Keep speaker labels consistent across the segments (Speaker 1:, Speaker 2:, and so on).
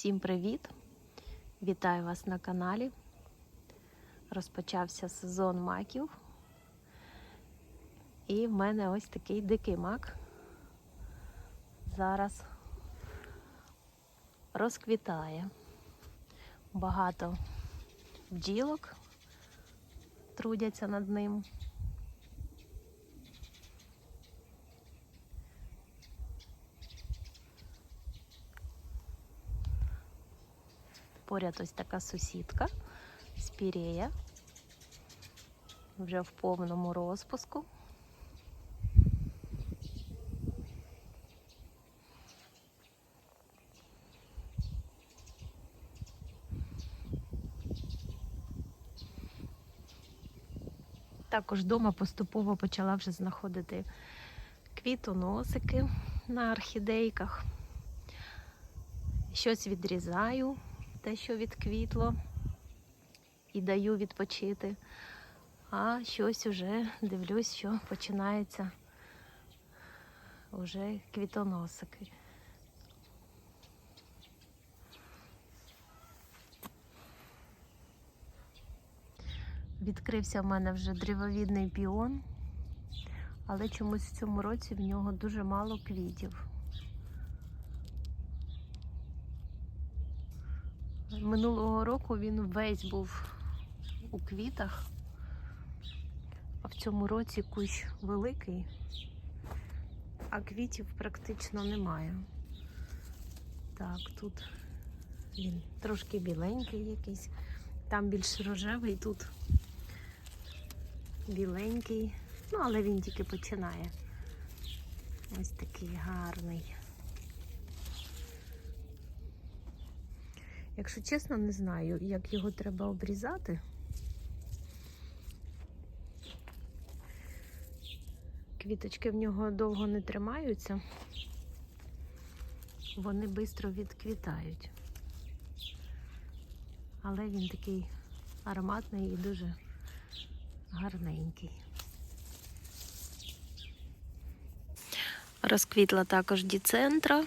Speaker 1: Всім привіт! Вітаю вас на каналі. Розпочався сезон маків. І в мене ось такий дикий мак. Зараз розквітає. Багато бджілок трудяться над ним. Поряд ось така сусідка спірея. Вже в повному розпуску. Також вдома поступово почала вже знаходити квітоносики на орхідейках. Щось відрізаю, те, що відквітло, і даю відпочити. А щось уже дивлюсь, що починається вже квітоносики. Відкрився в мене вже древовідний піон, але чомусь в цьому році в нього дуже мало квітів. Минулого року він весь був у квітах, а в цьому році кущ великий, а квітів практично немає. Так, тут він трошки біленький якийсь, там більш рожевий, тут біленький, ну але він тільки починає. Ось такий гарний. Якщо чесно, не знаю, як його треба обрізати. Квіточки в нього довго не тримаються, вони швидко відквітають. Але він такий ароматний і дуже гарненький. Розквітла також діцентра.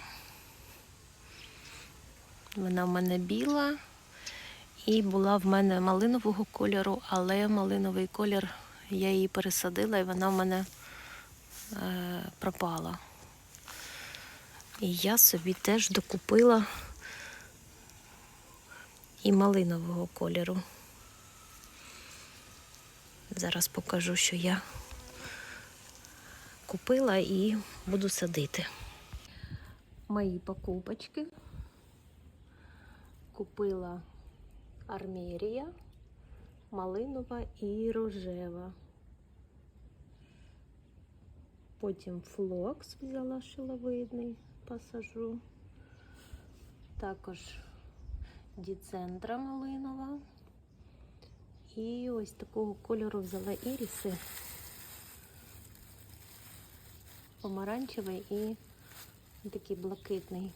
Speaker 1: Вона в мене біла і була в мене малинового кольору, але малиновий колір я її пересадила і вона в мене е, пропала. І я собі теж докупила і малинового кольору. Зараз покажу, що я купила і буду садити. Мої покупочки купила армерія, малинова і рожева. Потім флокс взяла шиловидний, посажу. Також діцентра малинова. І ось такого кольору взяла іріси. Помаранчевий і такий блакитний.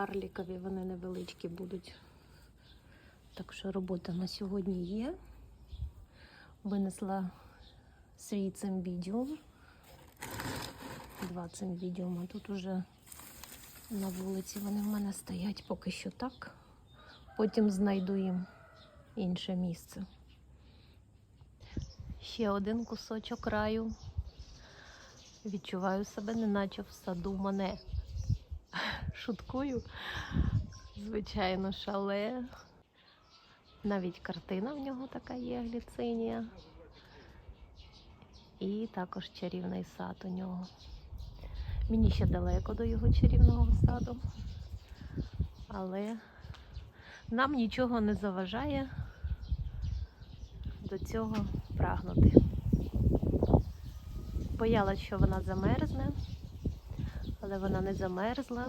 Speaker 1: Карлікові вони невеличкі будуть. Так що робота на сьогодні є. Винесла свій цимбідіум. Два цимбідіума. Тут уже на вулиці вони в мене стоять поки що так. Потім знайду їм інше місце. Ще один кусочок раю. Відчуваю себе, неначе в саду мене. Шуткую, звичайно, шале. Навіть картина в нього така є, гліцинія. І також чарівний сад у нього. Мені ще далеко до його чарівного саду, але нам нічого не заважає до цього прагнути. Боялась, що вона замерзне, але вона не замерзла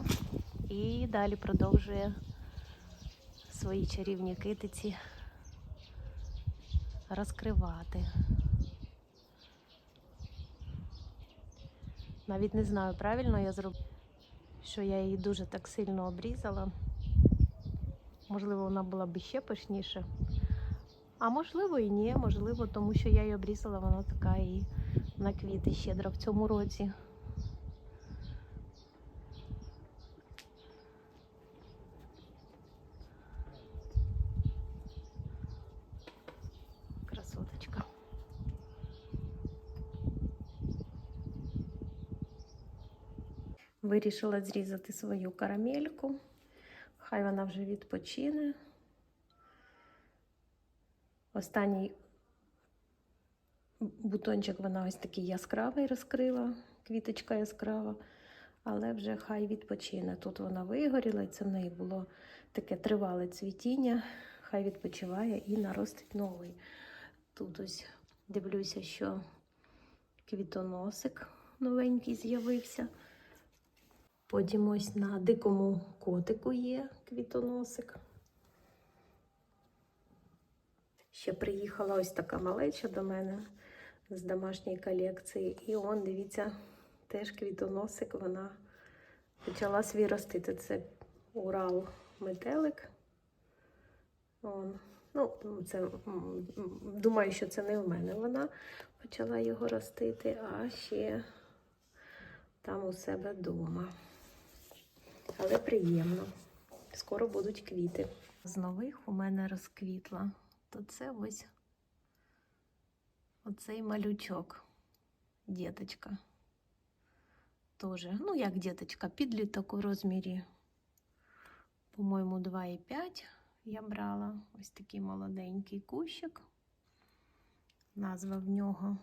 Speaker 1: і далі продовжує свої чарівні китиці розкривати. Навіть не знаю, правильно я зробила, що я її дуже так сильно обрізала. Можливо, вона була б ще пишніше. А можливо і ні, можливо, тому що я її обрізала, вона така і на квіти щедро в цьому році. Вирішила зрізати свою карамельку. Хай вона вже відпочине. Останній бутончик вона ось такий яскравий розкрила, квіточка яскрава, але вже хай відпочине. Тут вона вигоріла, і це в неї було таке тривале цвітіння. Хай відпочиває і наростить новий. Тут ось дивлюся, що квітоносик новенький з'явився. Потім на дикому котику є квітоносик. Ще приїхала ось така малеча до мене з домашньої колекції. І он, дивіться, теж квітоносик, вона почала свій ростити. Це Урал метелик. Он. Ну, це, думаю, що це не в мене вона почала його ростити, а ще там у себе вдома. Але приємно. Скоро будуть квіти. З нових у мене розквітла. То це ось оцей малючок. Діточка. Тоже, ну як діточка, підліток у розмірі, по-моєму, 2,5 я брала. Ось такий молоденький кущик. Назва в нього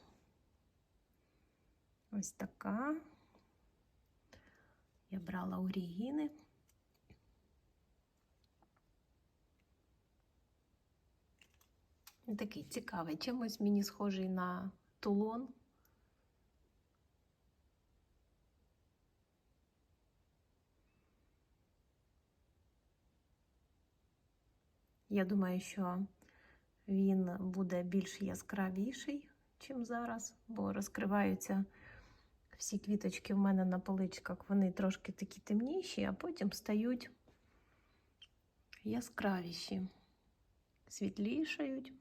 Speaker 1: ось така. Я брала. Він Такий цікавий, чимось мені схожий на тулон. Я думаю, що він буде більш яскравіший, чим зараз, бо розкриваються всі квіточки в мене на поличках, вони трошки такі темніші, а потім стають яскравіші, світлішають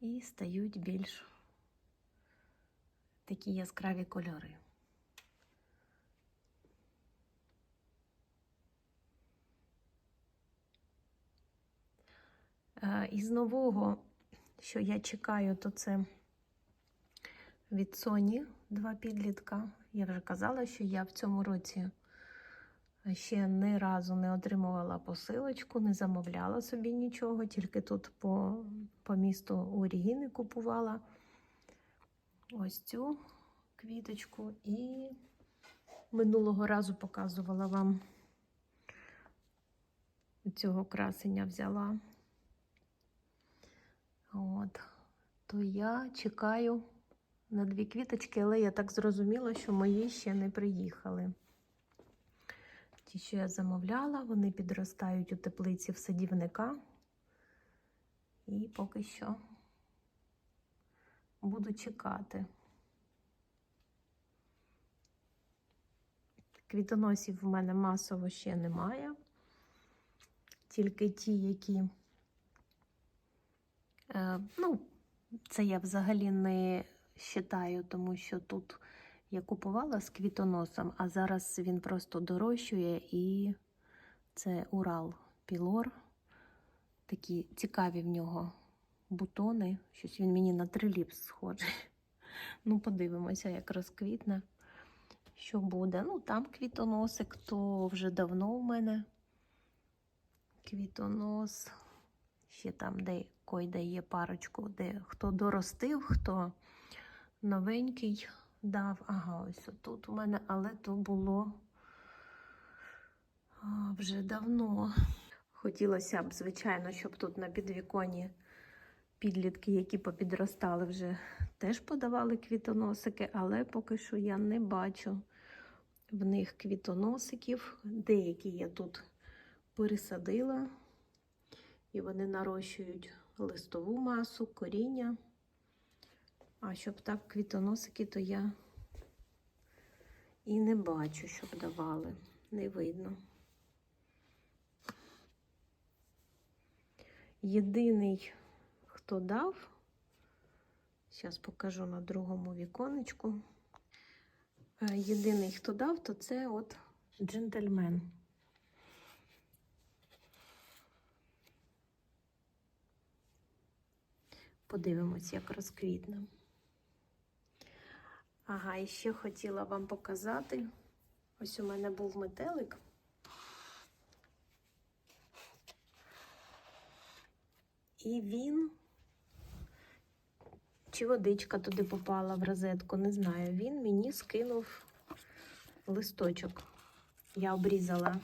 Speaker 1: і стають більш такі яскраві кольори. Е, Із нового, що я чекаю, то це від Sony два підлітка. Я вже казала, що я в цьому році ще ні разу не отримувала посилочку, не замовляла собі нічого, тільки тут по, по місту у Рігіни купувала ось цю квіточку і минулого разу показувала вам цього красення взяла. От, то я чекаю на дві квіточки, але я так зрозуміла, що мої ще не приїхали. Ті, що я замовляла, вони підростають у теплиці в садівника. І поки що буду чекати. Квітоносів в мене масово ще немає. Тільки ті, які, е, ну, це я взагалі не вважаю, тому що тут я купувала з квітоносом, а зараз він просто дорощує і це Урал Пілор. Такі цікаві в нього бутони. Щось він мені на триліпс схожий. Ну, подивимося, як розквітне, що буде. Ну, там квітоносик, то вже давно у мене квітонос. Ще там, де койде є парочку, де хто доростив, хто новенький дав. Ага, ось тут у мене, але то було вже давно. Хотілося б, звичайно, щоб тут на підвіконі підлітки, які попідростали, вже теж подавали квітоносики, але поки що я не бачу в них квітоносиків. Деякі я тут пересадила, і вони нарощують листову масу, коріння. А щоб так квітоносики, то я і не бачу, щоб давали. Не видно. Єдиний, хто дав Зараз покажу на другому віконечку. Е, Єдиний, хто дав, то це от джентльмен. Подивимось, як розквітне. Ага, і ще хотіла вам показати. Ось у мене був метелик. І він, чи водичка туди попала в розетку, не знаю. Він мені скинув листочок. Я обрізала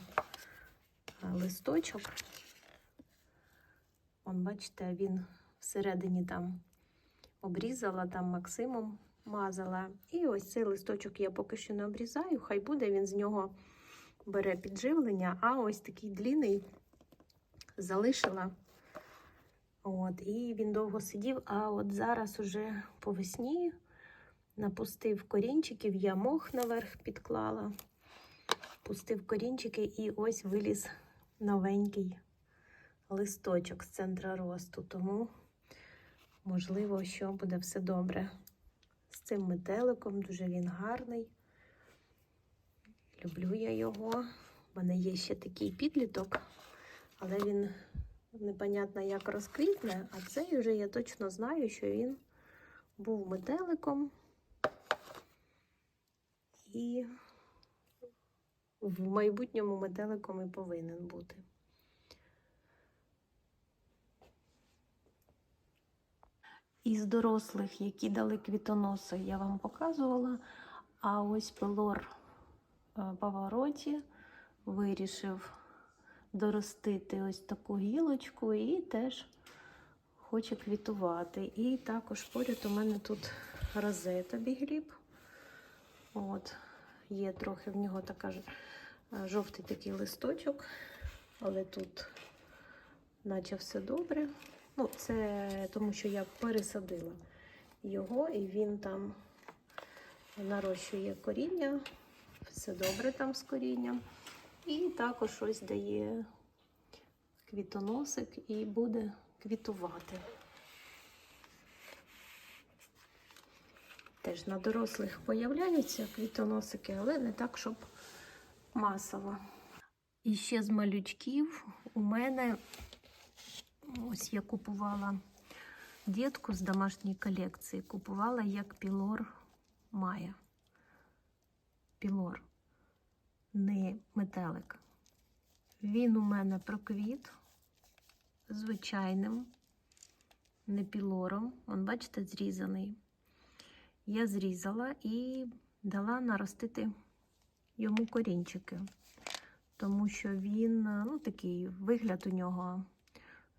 Speaker 1: е, листочок. Вон, бачите, він всередині там обрізала, там Максимом мазала. І ось цей листочок я поки що не обрізаю, хай буде, він з нього бере підживлення, а ось такий длінний залишила. От, і він довго сидів, а от зараз уже по весні напустив корінчиків, я мох наверх підклала, пустив корінчики і ось виліз новенький листочок з центра росту. Тому, можливо, що буде все добре цим метеликом. Дуже він гарний. Люблю я його. У мене є ще такий підліток, але він непонятно як розквітне, а цей вже я точно знаю, що він був метеликом. І в майбутньому метеликом і повинен бути. Із дорослих, які дали квітоноси, я вам показувала. А ось пелор е, Павароті вирішив доростити ось таку гілочку і теж хоче квітувати. І також поряд у мене тут розета бігліб. От, є трохи в нього така ж е, жовтий такий листочок, але тут наче все добре. Ну, це тому, що я пересадила його, і він там нарощує коріння, все добре там з корінням. І також ось дає квітоносик і буде квітувати. Теж на дорослих появляються квітоносики, але не так, щоб масово. І ще з малючків у мене ось я купувала дітку з домашньої колекції. Купувала як пілор Майя. Пілор не метелик. Він у мене проквіт звичайним, не пілором. Вон, бачите, зрізаний. Я зрізала і дала наростити йому корінчики, тому що він, ну, такий вигляд у нього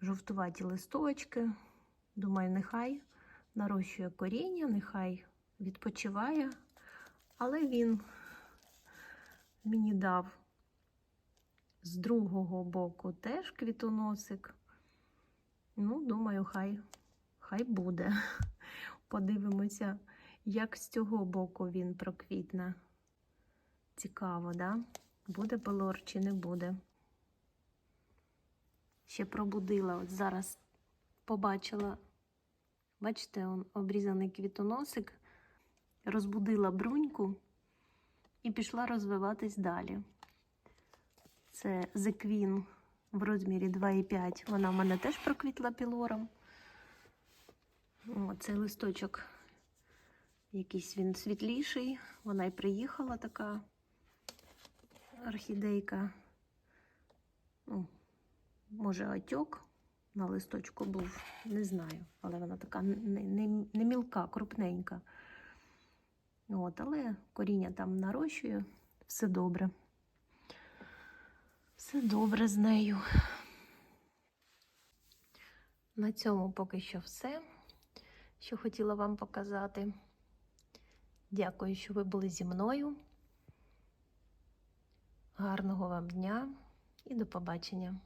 Speaker 1: жовтуваті листочки. Думаю, нехай нарощує коріння, нехай відпочиває, але він мені дав з другого боку теж квітоносик. Ну, думаю, хай, хай буде. Подивимося, як з цього боку він проквітне. Цікаво, да? Буде пелор чи не буде. Ще пробудила, от зараз побачила, бачите, он обрізаний квітоносик, розбудила бруньку і пішла розвиватись далі. Це The Queen в розмірі 2,5. Вона в мене теж проквітла пілором. О, листочок якийсь він світліший. Вона й приїхала така орхідейка. Може, отьок на листочку був, не знаю, але вона така не, не, не мілка, крупненька. От, Але коріння там нарощує, все добре. Все добре з нею. На цьому поки що все, що хотіла вам показати. Дякую, що ви були зі мною. Гарного вам дня і до побачення!